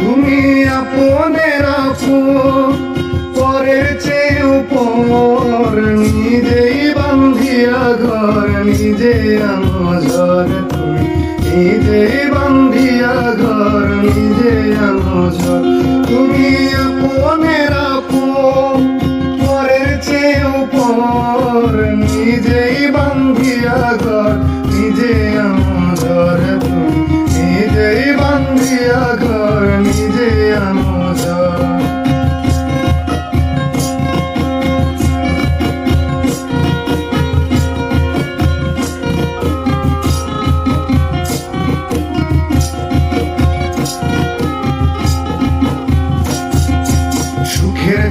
তুমি আপন পরের চেয়ে উপর নিজেই বান্ধিয়া ঘর, নিজে আমার তুমি নিজেই বান্ধিয়া ঘর, নিজে আমার তুমি আপন পরের চেয়ে উপর নিজেই বান্ধিয়া ঘর, নিজে আমার তুমি নিজেই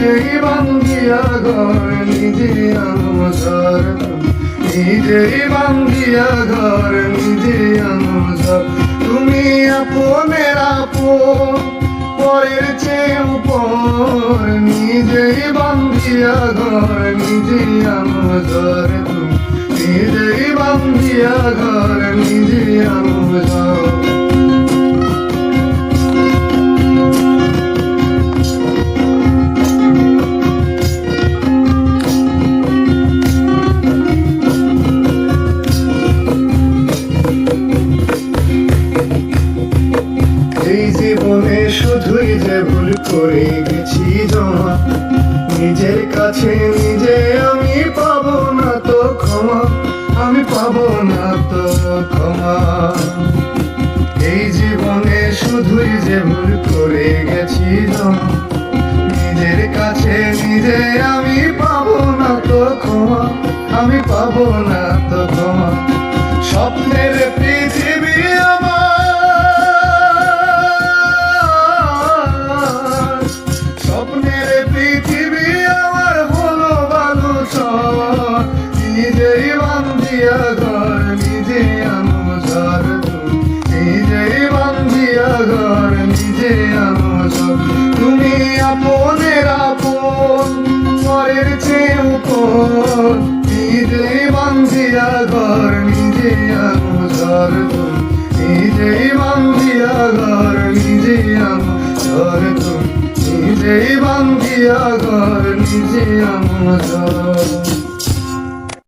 নিজেই বান্ধিয়া ঘর নিজে আমার নিজেই বান্ধিয়া ঘর নিজে আমার তুমি আপনের আপন, পরের চেয়ে উপর, নিজেই বান্ধিয়া ঘর নিজে আমার তুমি নিজেই বান্ধিয়া ঘর নিজে আমার শুধুই যে ভুল করে গেছি জমা। নিজের কাছে নিজে আমি না তো ক্ষমা। আমি না তো ক্ষমা। এই জীবনে শুধুই যে ভুল করে গেছি জমা। নিজের কাছে নিজে আমি পাবো না তো ক্ষমা। আমি পাবো না উপর নিজেই বান্ধিয়া ঘর নিজে আমার নিজেই বান্ধিয়া ঘর নিজে আমার তুমি। নিজেই বান্ধিয়া ঘর নিজে আমার